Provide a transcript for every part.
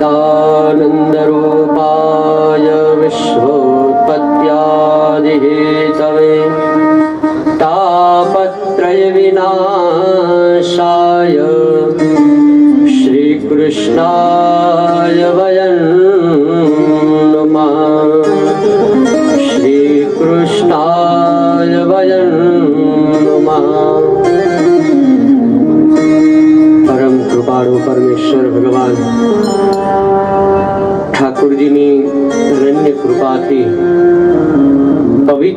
হৃদয়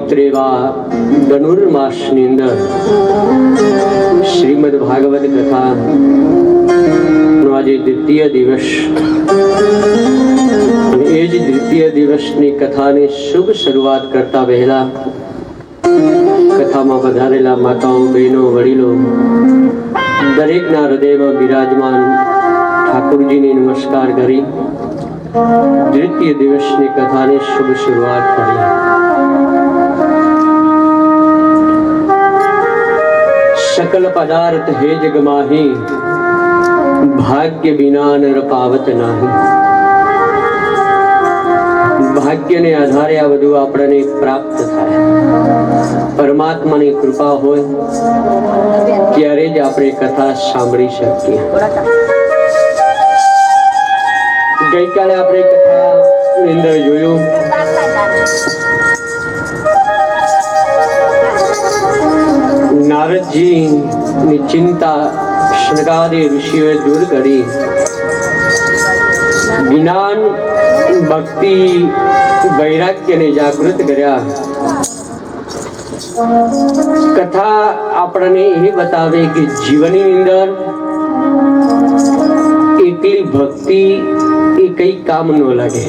પવિત્ર ધનુર્માસની અંદર શ્રીમદ ભાગવત કથા નો આજે દ્વિતીય દિવસ એ જ દ્વિતીય દિવસની કથાની શુભ શરૂઆત કરતા પહેલા કથામાં વધારેલા માતાઓ બહેનો વડીલો દરેકના હૃદયમાં બિરાજમાન ઠાકુરજીને નમસ્કાર કરી દ્વિતીય દિવસની કથાની શુભ શરૂઆત કરી સકલ પદાર્થ હે જગમાહી ભાગ્ય વિના નર પાવત નાહી ભાગ્યને આધારે આ બધું આપણને પ્રાપ્ત થાય પરમાત્માની કૃપા હોય ત્યારે જ આપણે કથા સાંભળી શકીએ ગઈકાલે આપણે કથાની અંદર જોયું નારદજી ની ચિંતા શનકાદી ઋષિઓએ દૂર કરી. જ્ઞાન ભક્તિ વૈરાગ્યને જાગૃત કર્યા. કથા આપણને એ બતાવે કે જીવનની અંદર એકલી ભક્તિ એ કઈ કામ ન લાગે.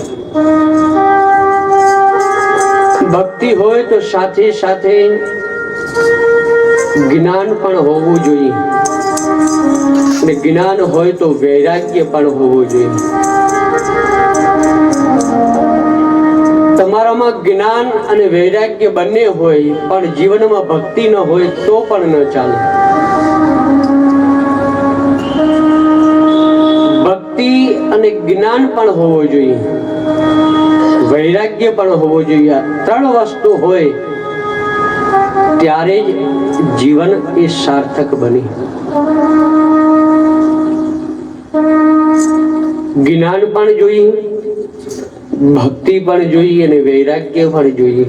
ભક્તિ હોય તો સાથે સાથે જ્ઞાન પણ હોવું જોઈએ. જ્ઞાન હોય તો વૈરાગ્ય પણ હોવું જોઈએ. તમારામાં જ્ઞાન અને વૈરાગ્ય બંને હોય, પણ જીવનમાં ભક્તિ ન હોય તો પણ ન ચાલે. ભક્તિ અને જ્ઞાન પણ હોવું જોઈએ. વૈરાગ્ય પણ હોવું જોઈએ. ત્રણ વસ્તુ હોય ત્યારે જ જીવન એ સાર્થક બને. જ્ઞાન પણ જોઈએ, ભક્તિ પણ જોઈએ અને વૈરાગ્ય પણ જોઈએ.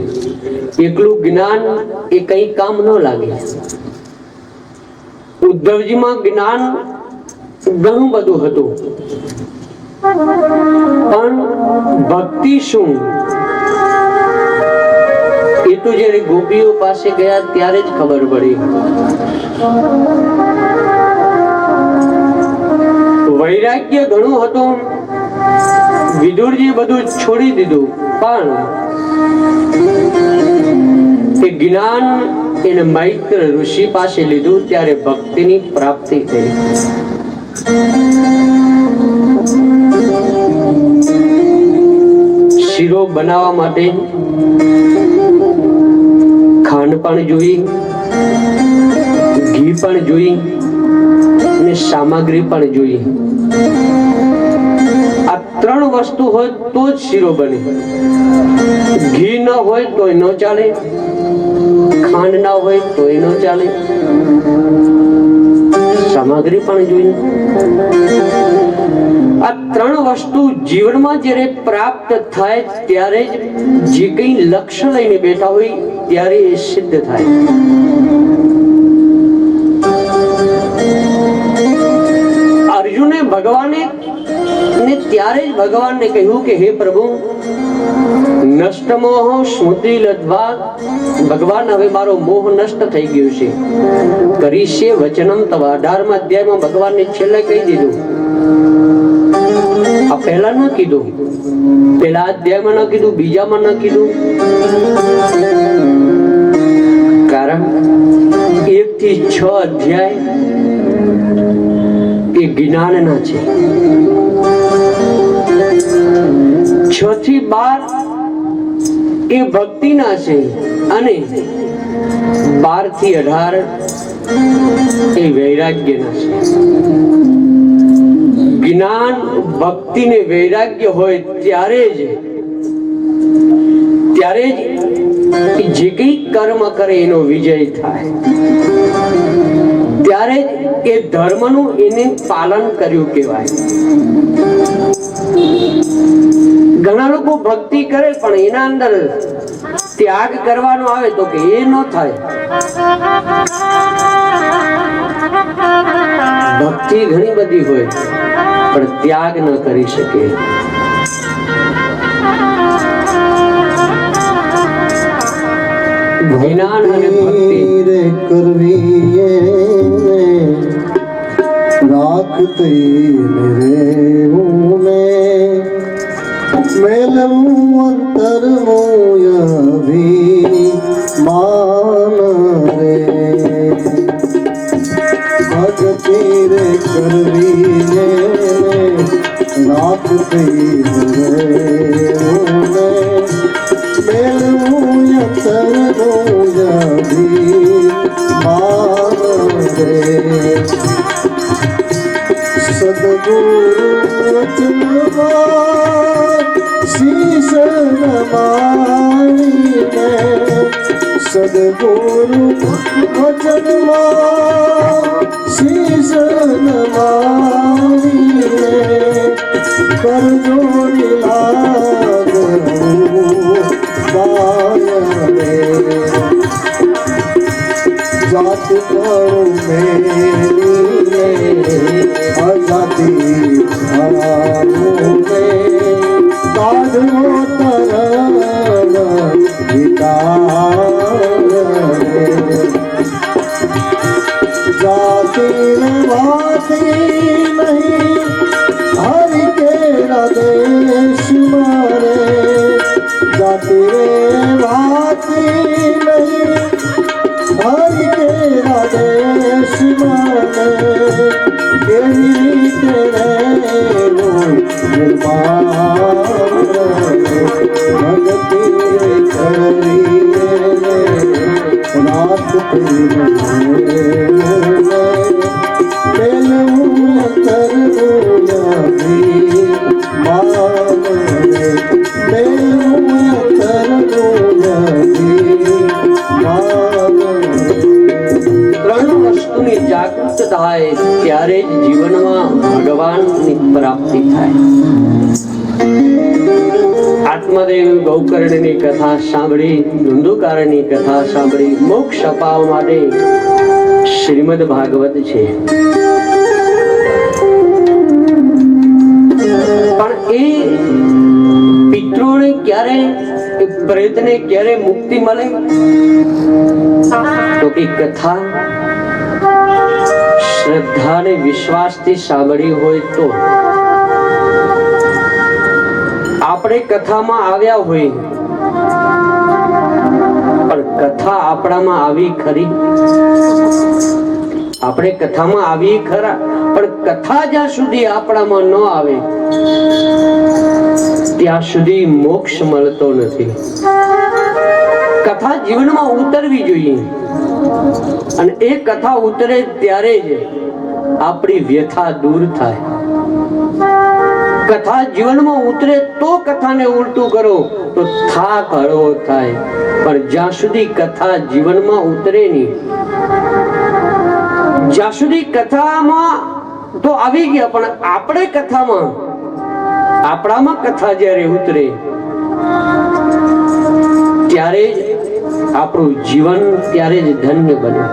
એકલું જ્ઞાન એ કઈ કામ ન લાગે. ઉદ્ધવજીમાં જ્ઞાન ઘણું બધું હતું. પણ ભક્તિ શું? એ તો જ્યારે ગોપીઓ પાસે ગયા ત્યારે જ ખબર પડી. વૈરાગ્ય ઘણું હતું. વિદુરજી બધું છોડી દીધું. પણ તે જ્ઞાન એને મૈત્ર ઋષિ પાસે લીધું ત્યારે ભક્તિની પ્રાપ્તિ થઈ. શીરો બનાવવા માટે પણ જોઈ, ઘી પણ જોઈ અને સામગ્રી પણ જોઈ. આ ત્રણ વસ્તુ હોય તો જ શીરો બને. ઘી ન હોય તો ન ચાલે, ખાંડ ના હોય તો ન ચાલે. સામગ્રી પણ જોઈએ આ ત્રણ વસ્તુ જીવનમાં જ્યારે પ્રાપ્ત થાય ત્યારે જ જે કંઈ લક્ષ્ય લઈને બેઠા હોય, ત્યારે એ સિદ્ધ થાય. અર્જુને ભગવાને, ને ત્યારે જ ભગવાનને કહ્યું કે, હે પ્રભુ નષ્ટ મોહ સ્મૃતિ લદ્વા ભગવાન, હવે મારો મોહ નષ્ટ થઈ ગયો છે. કરીશે વચનમ તવા અઢારમા અધ્યાયમાં ભગવાનને છેલ્લે કહી દીધું આ પહેલા ન કીધું. પેલા અધ્યાયમાં ન કીધું, બીજામાં ન કીધું. કારણ એક થી છ અધ્યાય એ જ્ઞાનના છે. છ થી બાર એ ભક્તિના છે અને બારથી અઢાર એ વૈરાગ્યના છે. જ્ઞાન ભક્તિ ને વૈરાગ્ય હોય ત્યારે જ ત્યારે જ જે કઈ કર્મ કરે એનો વિજય થાય. ત્યારે જ એ ધર્મનું એને પાલન કર્યું કહેવાય. ઘણા લોકો ભક્તિ કરે પણ એના અંદર ત્યાગ કરવાનો આવે તો કે એ ન થાય. ભક્તિ ઘણી બધી હોય. પણ ત્યાગ ન કરી શકે જ્ઞાન અને ભક્તિ રે કરવી એને રાખતી રે હું મેલવું અંતર મોયભી માન રે ભગતી રે કરવી એને સદગુરુ વચનમાં શીશ નમાવીને સદગુરુ વચનમાં શીશ ભગતિ રાત થાય ત્યારે જ જીવનમાં ભગવાનની પ્રાપ્તિ થાય. આત્મદેવ ગૌકર્ણની કથા સાંભળી ધુંધુકારની કથા સાંભળી, મોક્ષ અપાવવા માટે શ્રીમદ ભાગવત છે. પણ એ પિતૃને ક્યારે પ્રેતને ક્યારે મુક્તિ મળે? તો એ કથા અને વિશ્વાસથી સાંભળી હોય તો. આપણે કથામાં આવ્યા હોય. પણ કથા આપણામાં આવી ખરી? આપણે કથામાં આવી ખરા, પણ કથા જ્યાં સુધી આપણામાં ન આવે, ત્યાં સુધી મોક્ષ મળતો નથી. કથા જીવનમાં ઉતરવી જોઈએ. અને એ કથા ઉતરે ત્યારે જ આપણી વ્યથા દૂર થાય. કથા જીવનમાં ઉતરે તો કથાને ઉલટું કરો, તો થાક હળવો થાય. પણ જ્યાં સુધી કથા જીવનમાં ઉતરે નહીં, જ્યાં સુધી કથામાં તો આવી ગયા, પણ આપણે કથામાં, આપણામાં કથા જ્યારે ઉતરે, ત્યારે જ આપણું જીવન ત્યારે જ ધન્ય બને.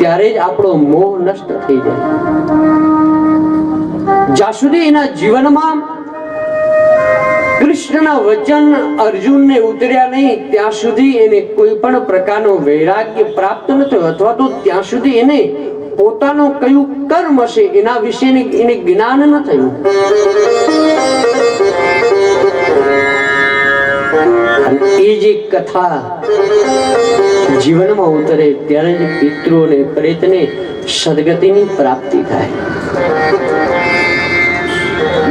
ત્યારે જ આપણો મોહ નષ્ટ થઈ જાય. જ્યાં સુધી એના જીવનમાં કૃષ્ણના વચન અર્જુનને ઉતર્યા નહીં, ત્યાં સુધી એને કોઈ પણ પ્રકારનો વૈરાગ્ય પ્રાપ્ત ન થયો અથવા તો ત્યાં સુધી એને પોતાનો કયું કર્મ હશે એના વિશે એને જ્ઞાન ન થયું. એ જે કથા જીવનમાં ઉતરે ત્યારે જ પિતૃઓને પ્રેતને સદગતિની પ્રાપ્તિ થાય.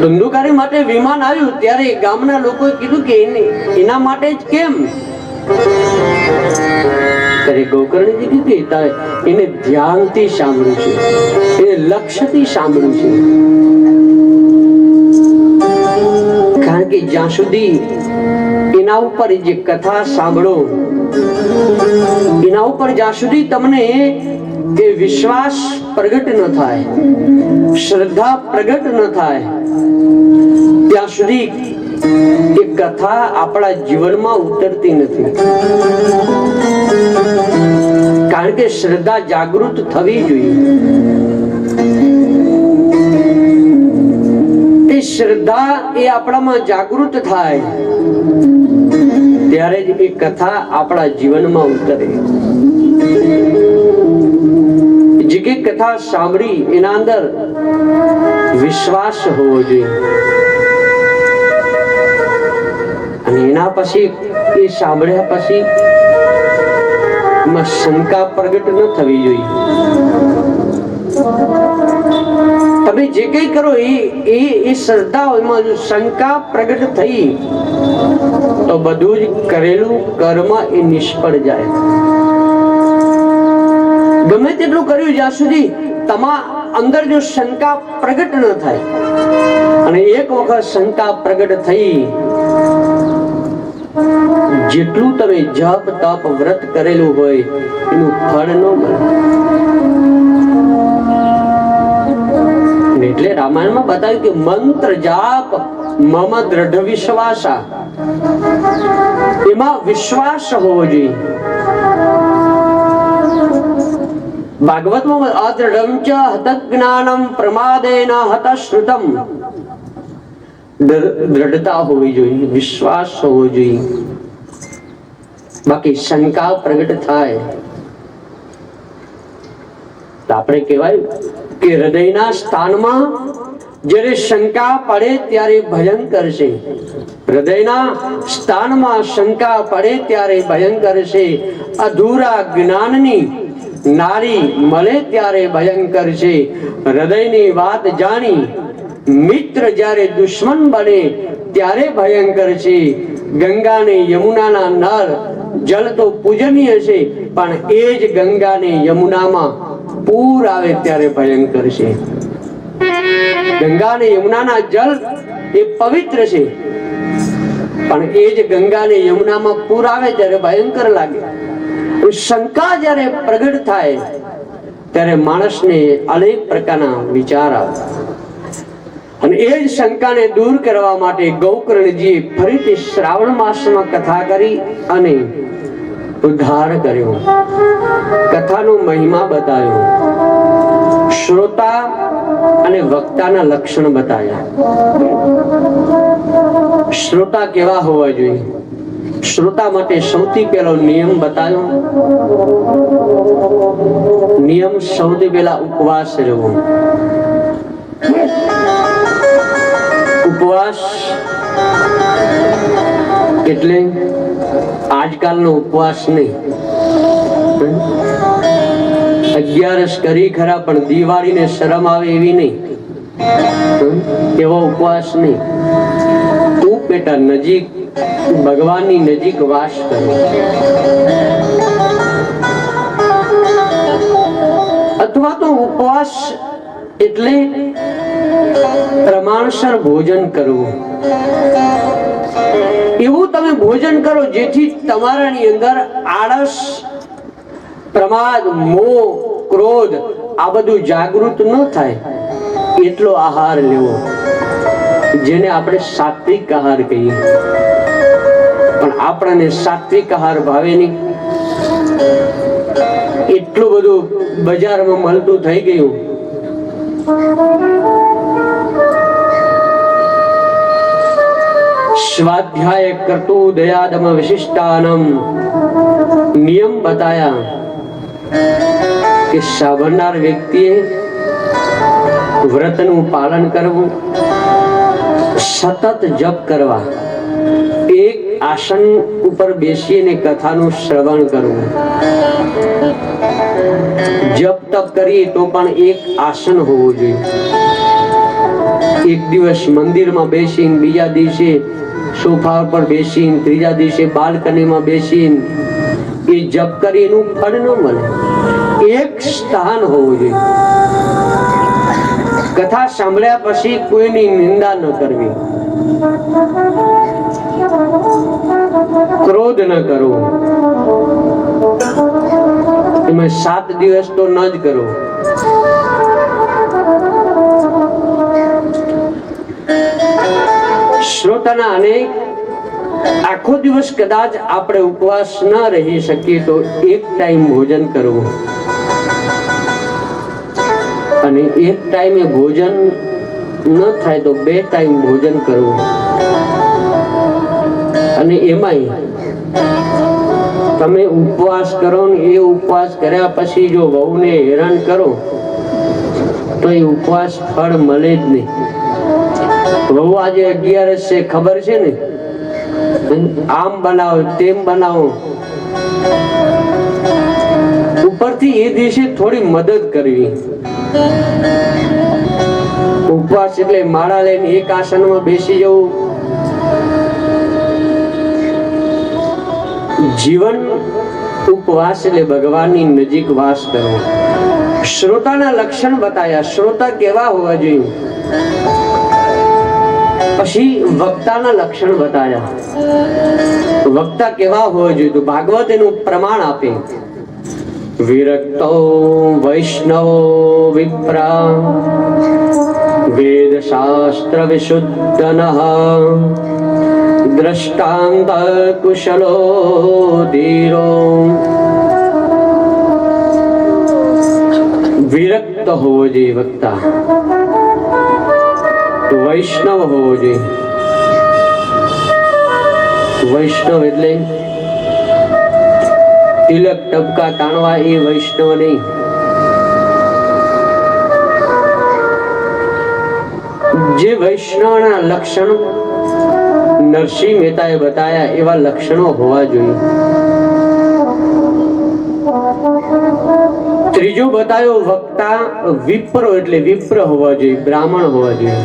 ધંધુકારી માટે વિમાન આવ્યું ત્યારે ગામના લોકોએ કીધું કે એને માટે જ કેમ? ત્યારે ગોકર્ણજી કીધું એને ધ્યાનથી સાંભળ્યું છે. એને લક્ષ્યથી સાંભળ્યું છે. કારણ કે જ્યાં સુધી એના ઉપર જે કથા સાંભળો એના ઉપર જ્યાં સુધી તમને એ વિશ્વાસ પ્રગટ ન થાય, શ્રદ્ધા પ્રગટ ન થાય, ત્યાં સુધી એ કથા આપણા જીવનમાં ઉતરતી નથી. કારણ કે શ્રદ્ધા જાગૃત થવી જોઈએ. એ શ્રદ્ધા એ આપણામાં જાગૃત થાય. ત્યારે જ એ કથા આપણા જીવનમાં ઉતરે. જે કે કથા સાંભળી એના અંદર વિશ્વાસ હોવો જોઈએ. અને એના પછી એ સાંભળ્યા પછી એમાં શંકા પ્રગટ ન થવી જોઈએ. તમે જે કંઈ કરો એ એ એ શ્રદ્ધા એમાં શંકા પ્રગટ થઈ તો બધું જ કરેલું કર્મ એ નિષ્ફળ જાય. ગમે તેટલું કર્યું જ્યાં સુધી તમા અંદર જો શંકા પ્રગટ ન થાય, અને એક વખત શંકા પ્રગટ થઈ, જેટલું તમે જપ તપ વ્રત કરેલું હોય, એનું ફળ ન મળે. એટલે રામાયણમાં બતાવ્યું કે મંત્ર જાપ મમ દ્રઢ વિશ્વાસા. એમાં વિશ્વાસ હોવો જોઈએ ભાગવતમાં અદૃઢમ ચ હત જ્ઞાનમ પ્રમાદેન હત શ્રુતમ દર- દ્રઢતા હોવી જોઈએ વિશ્વાસ હોવો જોઈએ બાકી શંકા પ્રગટ થાય તો આપણે કહેવાય કે હૃદયના સ્થાનમાં જ્યારે શંકા પડે ત્યારે ભયંકર છે. હૃદયના સ્થાનમાં શંકા પડે ત્યારે ભયંકર છે. અધૂરા જ્ઞાનની નારી મળે ત્યારે ભયંકર છે. હૃદયની વાત જાણી મિત્ર જ્યારે દુશ્મન બને ત્યારે ભયંકર છે. ગંગા ને યમુનાના નળ જલ તો પૂજનીય છે, પણ એ જ ગંગા ને યમુનામાં પૂર આવે ત્યારે ભયંકર છે. ગંગા અને યમુનાના જળ એ પવિત્ર છે. પણ એ જ ગંગા ને યમુનામાં પૂર આવે ત્યારે ભયંકર લાગે. શંકા જ્યારે પ્રગટ થાય, ત્યારે માણસને અનેક પ્રકારના વિચાર આવે. અને એ જ શંકાને દૂર કરવા માટે ગૌકર્ણજીએ ફરીથી શ્રાવણ માસમાં કથા કરી અને ઉદ્ધાર કર્યો. કથાનો મહિમા બતાવ્યો. શ્રોતા અને વક્તાના લક્ષણ બતાવ્યા શ્રોતા કેવા હોવા જોઈએ? શ્રોતા માટે સૌથી પહેલો નિયમ બતાવ્યો નિયમ સૌથી પહેલા ઉપવાસ રહેવો. ઉપવાસ એટલે આજકાલનો ઉપવાસ નહીં. અગિયારસ કરી ખરા, પણ દિવાળીને શરમ આવે એવી નહીં. એવો ઉપવાસ નહીં. તું બેટા નજીક, ભગવાનની નજીક વાસ કરો. અથવા તો ઉપવાસ એટલે પ્રમાણસર ભોજન કરવું. એવું તમે ભોજન કરો જેથી તમારાની અંદર આળસ પ્રમાદ, મોહ, ક્રોધ, આ બધું જાગૃત ન થાય. એટલો આહાર લેવો, જેને આપણે સાત્વિક આહાર કહીએ. પણ આપણને સાત્વિક આહાર ભાવે નહીં. એટલું બધું બજારમાં મળતું થઈ ગયું. સ્વાધ્યાય કરતુ દયાદમ વિશિષ્ટાનમ. નિયમ બતાયા. કે સાંભળનાર વ્યક્તિએ વ્રતનું પાલન કરવું, સતત જપ કરવા, એક આસન ઉપર બેસીને કથાનું શ્રવણ કરવું. જપ તપ કરીએ તો પણ એક આસન હોવું જોઈએ. એક દિવસ મંદિરમાં બેસીને બીજા દિવસે સોફા ઉપર બેસીને, ત્રીજા દિવસે બાલ્કનીમાં બેસીને એ જપ કરી એનું ફળ ન મળે. એક સ્થાન હોવું જોઈએ. કથા સાંભળ્યા પછી કોઈની નિંદા ન કરવી. ક્રોધ ન કરો તમે સાત દિવસ તો ન જ કરો શ્રોતાના અનેક આખો દિવસ કદાચ આપણે ઉપવાસ ના રહી શકીએ તો એક ટાઈમ ભોજન કરવું. અને એક ટાઈમે ભોજન ન થાય તો બે ટાઈમ ભોજન કરવું. અને એમાંય તમે ઉપવાસ કરો ને એ ઉપવાસ કર્યા પછી જો વહુને હેરાન કરો, તો એ ઉપવાસ ફળ મળે જ નહીં. વહુ આજે અગિયારસ છે ખબર છે ને? આમ બનાવો, તેમ બનાવો. ઉપરથી એ દિવસે થોડી મદદ કરવી. ઉપવાસ એટલે માળા લઈને એક આસનમાં બેસી જવું. જીવન ઉપવાસ એટલે ભગવાનની નજીક વાસ કરવો. શ્રોતાના લક્ષણ બતાયા. શ્રોતા કેવા હોવા જોઈએ? પછી વક્તાના લક્ષણ બતાયા વક્તા કેવા હોવા જોઈએ તો? ભાગવત એનું પ્રમાણ આપે. વિરક્તો વૈષ્ણવો વિપ્રા વેદ શાસ્ત્ર વિશુદ્ધન દ્રષ્ટાંત કુશલો ધીરો. વિરક્ત હોવો જોઈએ વક્તા. વૈષ્ણવ હોવો જોઈએ. વૈષ્ણવ એટલે તિલક, ટપકા તાણવા એ વૈષ્ણવ નહીં. જે વૈષ્ણવના લક્ષણ નરસિંહ મહેતાએ બતાવ્યા એવા લક્ષણો હોવા જોઈએ. ત્રીજું બતાવ્યો વક્તા વિપ્રો એટલે વિપ્ર હોવા જોઈએ, બ્રાહ્મણ હોવા જોઈએ.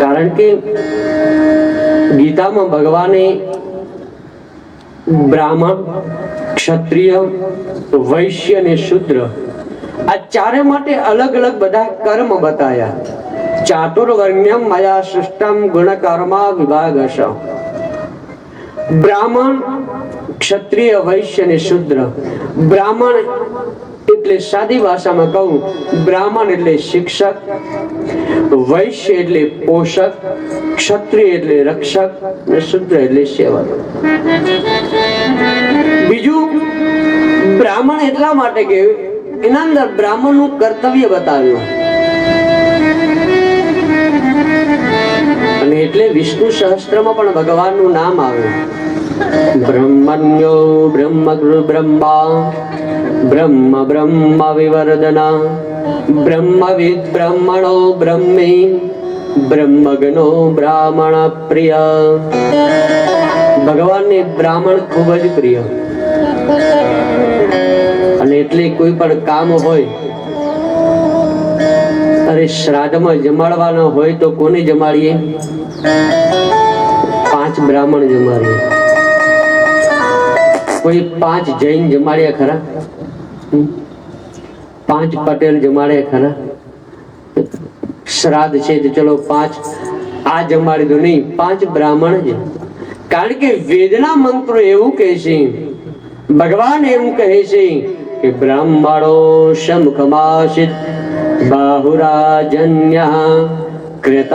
કારણ કે ગીતામાં ભગવાને બ્રાહ્મણ, ક્ષત્રિય, વૈશ્ય અને શુદ્ર આ ચારે માટે અલગ અલગ બધા કર્મ બતાયા. ચાતુર્વર્ણ્યમ માયા સૃષ્ટમ ગુણકર્મા વિભાગ બ્રાહ્મણ ક્ષત્રિય વૈશ્ય અને શુદ્ર. બ્રાહ્મણ એટલે સાદી ભાષામાં કહું, બ્રાહ્મણ એટલે શિક્ષક, વૈશ્ય એટલે પોષક, ક્ષત્રિય એટલે રક્ષક અને શુદ્ર એટલે સેવક. બીજું, બ્રાહ્મણ એટલા માટે કે એના અંદર બ્રાહ્મણનું કર્તવ્ય બતાવ્યું. અને એટલે વિષ્ણુ સહસ્ત્રમાં પણ ભગવાનનું નામ આવ્યું. બ્રહ્મણ્યો બ્રહ્મ, બ્રહ્મા બ્રહ્મ વિવર્ધના, બ્રહ્મવિદ બ્રહ્મણો બ્રહ્મી બ્રહ્મગનો બ્રાહ્મણ પ્રિય. ભગવાનને બ્રાહ્મણ ખૂબ જ પ્રિય. અને એટલે કોઈ પણ કામ હોય, અરે શ્રાદ્ધમાં જમાડવાનો હોય તો કોને જમાડીએ? પાંચ બ્રાહ્મણ જમાડીએ. કોઈ પાંચ જૈન જમાડ્યા ખરા? પાંચ પટેલ જમાડ્યા ખરા? શ્રાદ્ધ છે તો ચલો પાંચ આ જમાડી દો. નહીં, પાંચ બ્રાહ્મણ જ કારણ કે વેદના મંત્રો એવું કહે છે, ભગવાન એવું કહે છે કે બ્રાહ્મણો શમખમાશિત બાહુરાજન્ય કૃત.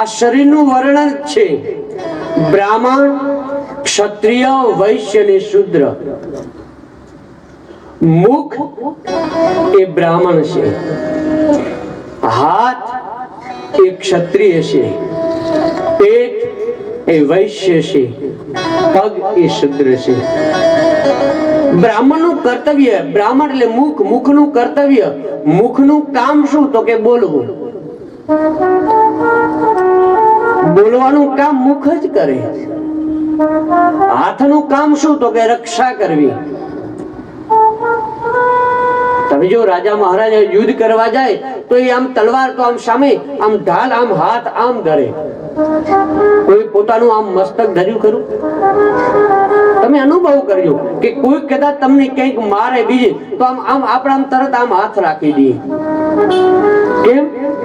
આ શરીરનું વર્ણન છે. બ્રાહ્મણ ક્ષત્રિય, વૈશ્ય ને શુદ્ર. મુખ એ બ્રાહ્મણ છે. હાથ એ ક્ષત્રિય છે. પેટ એ વૈશ્ય છે. પગ એ શુદ્ર છે. બ્રાહ્મણનું કર્તવ્ય, બ્રાહ્મણ એટલે મુખ, મુખનું કર્તવ્ય. મુખનું કામ શું? તો કે બોલવું. બોલવાનું કામ મુખ જ કરે. હાથનું કામ શું તો કે રક્ષા કરવી? તમે જો રાજા મહારાજા યુદ્ધ કરવા જાય, તો એ આમ તલવાર તો આમ સામે, આમ ઢાલ, આમ હાથ, આમ ધરે. કોઈ પોતાનું આમ મસ્તક ધર્યું ખરું? તમે અનુભવ કરજો કે કોઈ કદાચ તમને કંઈક મારે બીજે, તો આમ આમ આપણે આમ તરત આમ હાથ રાખી દઈએ કેમ?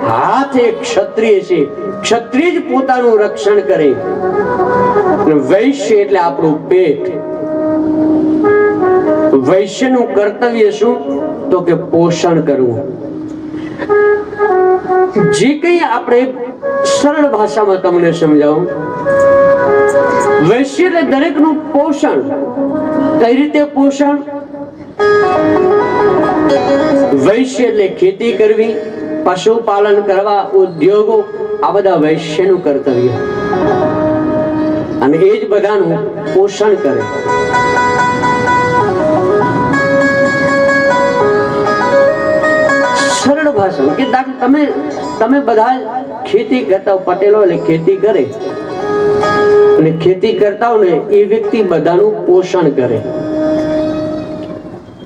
હાથ એક ક્ષત્રિય છે. ક્ષત્રિય જ પોતાનું રક્ષણ કરે. વૈશ્ય એટલે આપણું પેટ. વૈશ્યનું કર્તવ્ય શું? તો કે પોષણ કરવું. જે કંઈ આપણે સરળ ભાષામાં તમને સમજાવું. વૈશ્ય એટલે દરેકનું પોષણ. કઈ રીતે પોષણ? વૈશ્ય એટલે ખેતી કરવી, પશુપાલન કરવા, ઉદ્યોગો, આ બધા વૈશ્યનું કર્તવ્ય. અને એ જ બધાનું પોષણ કરે. સરળ ભાષા કે તમે તમે બધા ખેતી કરતા પટેલો એટલે ખેતી કરે. અને ખેતી કરતા ને એ વ્યક્તિ બધાનું પોષણ કરે.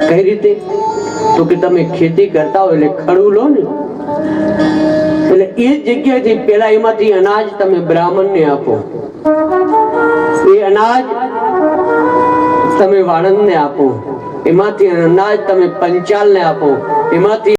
કઈ રીતે? તો કે તમે ખેતી કરતા હોય એટલે ખડું લો ને. એટલે એ જગ્યાએથી પેલા એમાંથી અનાજ તમે બ્રાહ્મણને આપો. અનાજ તમે વાળંદને આપો. એમાંથી અનાજ તમે પંચાલને આપો. એમાંથી